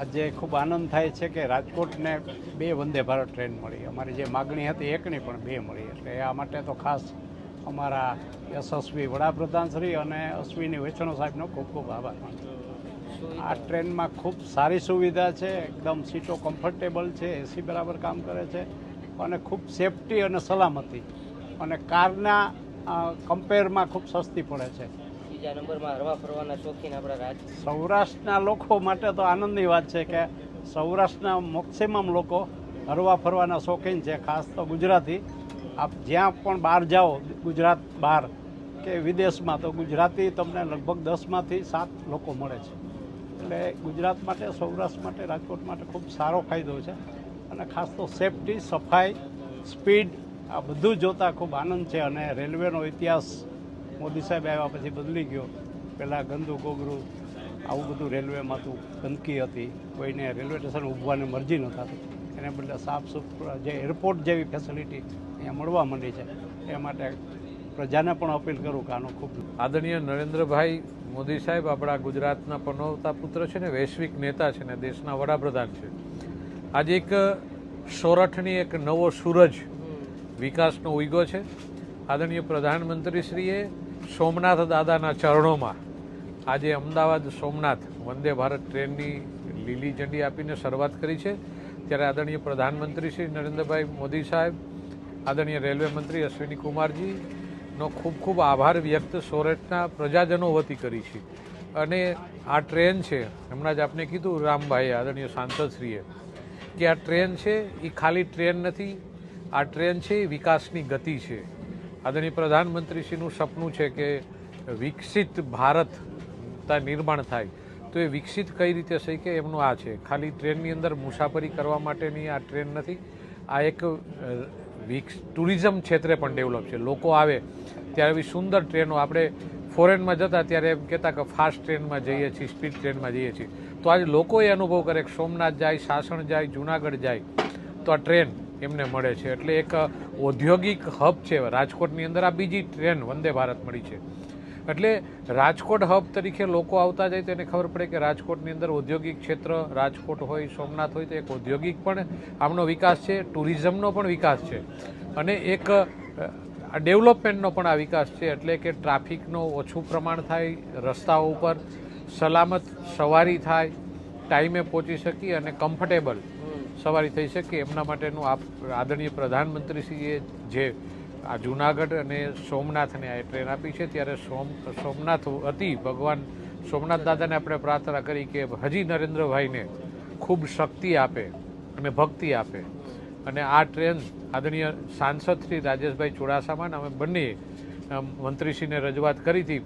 આજે ખૂબ આનંદ થાય છે કે રાજકોટને બે વંદે ભારત ટ્રેન મળી. અમારી જે માગણી હતી, એકની પણ બે મળી. એટલે આ માટે તો ખાસ અમારા યશસ્વી વડાપ્રધાનશ્રી અને અશ્વિની વૈષ્ણવ સાહેબનો ખૂબ ખૂબ આભાર. માનું આ ટ્રેનમાં ખૂબ સારી સુવિધા છે, એકદમ સીટો કમ્ફર્ટેબલ છે, એસી બરાબર કામ કરે છે અને ખૂબ સેફટી અને સલામતી. અને કારના કમ્પેરમાં ખૂબ સસ્તી પડે છે. બીજા નંબરમાં હરવા ફરવાના શોખીન આપણા રાજ. સૌરાષ્ટ્રના લોકો માટે તો આનંદની વાત છે કે સૌરાષ્ટ્રના મેક્સિમમ લોકો હરવા ફરવાના શોખીન છે, ખાસ તો ગુજરાતી. આપ જ્યાં પણ બહાર જાઓ, ગુજરાત બહાર કે વિદેશમાં, તો ગુજરાતી તમને લગભગ દસમાંથી સાત લોકો મળે છે. એટલે ગુજરાત માટે, સૌરાષ્ટ્ર માટે, રાજકોટ માટે ખૂબ સારો ફાયદો છે અને ખાસ તો સેફટી, સફાઈ, સ્પીડ આ બધું જોતાં ખૂબ આનંદ છે અને રેલવેનો ઇતિહાસ મોદી સાહેબ આવ્યા પછી બદલી ગયો. પહેલાં ગંદુ ગોગરું, આવું બધું રેલવેમાં હતું ગંદકી હતી. કોઈને રેલવે સ્ટેશન ઊભવાની મરજી ન થતી. એને બદલે સાફ સુથરા જે એરપોર્ટ જેવી ફેસિલિટી અહીંયા મળવા માંડી છે. એ માટે પ્રજાને પણ અપીલ કરું કે આનો ખૂબ આદરણીય નરેન્દ્રભાઈ મોદી સાહેબ, આપણા ગુજરાતના પનોવતા પુત્ર છે ને, વૈશ્વિક નેતા છે ને, દેશના વડાપ્રધાન છે. આજે એક સોરઠની એક નવો સૂરજ વિકાસનો ઉગ્યો છે. આદરણીય પ્રધાનમંત્રીશ્રીએ સોમનાથ દાદાના ચરણોમાં આજે અમદાવાદ સોમનાથ વંદે ભારત ટ્રેનની લીલી ઝંડી આપીને શરૂઆત કરી છે. ત્યારે આદરણીય પ્રધાનમંત્રી શ્રી નરેન્દ્રભાઈ મોદી સાહેબ, આદરણીય રેલવે મંત્રી અશ્વિની કુમારજીનો ખૂબ ખૂબ આભાર વ્યક્ત સોરઠના પ્રજાજનો વતી કરી છે. અને આ ટ્રેન છે, હમણાં જ આપને કીધું રામભાઈએ, આદરણીય સાંસદશ્રીએ, કે આ ટ્રેન છે, એ ખાલી ટ્રેન નથી, આ ટ્રેન છે, એ વિકાસની ગતિ છે. આદરણીય પ્રધાનમંત્રીશ્રીનું સપનું છે કે વિકસિત ભારત નિર્માણ થાય. તો એ વિકસિત કઈ રીતે થઈ કે એમનું આ છે? ખાલી ટ્રેનની અંદર મુસાફરી કરવા માટેની આ ટ્રેન નથી. આ એક વિકસ, ટુરિઝમ ક્ષેત્રે પણ ડેવલપ છે. લોકો આવે ત્યારે એવી સુંદર ટ્રેનો. આપણે ફોરેનમાં જતા ત્યારે એમ કહેતા કે ફાસ્ટ ટ્રેનમાં જઈએ છીએ, સ્પીડ ટ્રેનમાં જઈએ છીએ. તો આજે લોકો એ અનુભવ કરે કે સોમનાથ જાય, સાસણ જાય, જુનાગઢ જાય. તો આ ટ્રેન એમને મળે છે. એટલે એક ઔદ્યોગિક હબ છે રાજકોટની અંદર આ બીજી ટ્રેન વંદે ભારત મળી છે. એટલે રાજકોટ હબ તરીકે લોકો આવતા જાય તો એને ખબર પડે કે રાજકોટની અંદર ઔદ્યોગિક ક્ષેત્ર, રાજકોટ હોય, સોમનાથ હોય તો એક ઔદ્યોગિક પણ આમનો વિકાસ છે. ટુરિઝમનો પણ વિકાસ છે. અને એક આ ડેવલપમેન્ટનો પણ આ વિકાસ છે. એટલે કે ટ્રાફિકનો ઓછું પ્રમાણ થાય, રસ્તાઓ ઉપર સલામત સવારી થાય, ટાઈમે પહોંચી શકી અને કમ્ફર્ટેબલ સવારી થઈ શકે એમના માટેનું આપ આદરણીય પ્રધાનમંત્રીશ્રીએ જે આ જુનાગઢ અને સોમનાથને આ ટ્રેન આપી છે, ત્યારે સોમ, સોમનાથ હતી ભગવાન સોમનાથ દાદાને આપણે પ્રાર્થના કરી કે હજી નરેન્દ્રભાઈને ખૂબ શક્તિ આપે અને ભક્તિ આપે. અને આ ટ્રેન આદરણીય સાંસદ શ્રી રાજેશભાઈ ચુડાસમાને અમે બંને મંત્રીશ્રીને રજૂઆત કરી હતી,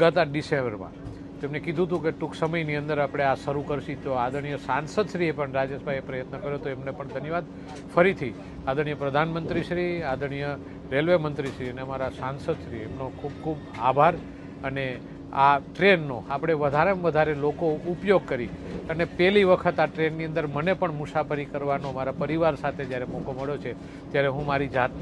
ગત ડિસેમ્બરમાં. તેમને કીધું હતું કે ટૂંક સમયની અંદર આપણે આ શરૂ કરશું તો આદરણીય સાંસદશ્રીએ પણ રાજેશભાઈએ પ્રયત્ન કર્યો તો એમને પણ ધન્યવાદ. ફરીથી આદરણીય પ્રધાનમંત્રીશ્રી, આદરણીય રેલવે મંત્રીશ્રી અને અમારા સાંસદશ્રી, એમનો ખૂબ ખૂબ આભાર. અને આ ટ્રેનનો આપણે વધારેમાં વધારે લોકો ઉપયોગ કરી અને પહેલી વખત આ ટ્રેનની અંદર મને પણ મુસાફરી કરવાનો મારા પરિવાર સાથે જ્યારે મોકો મળ્યો છે, ત્યારે હું મારી જાતને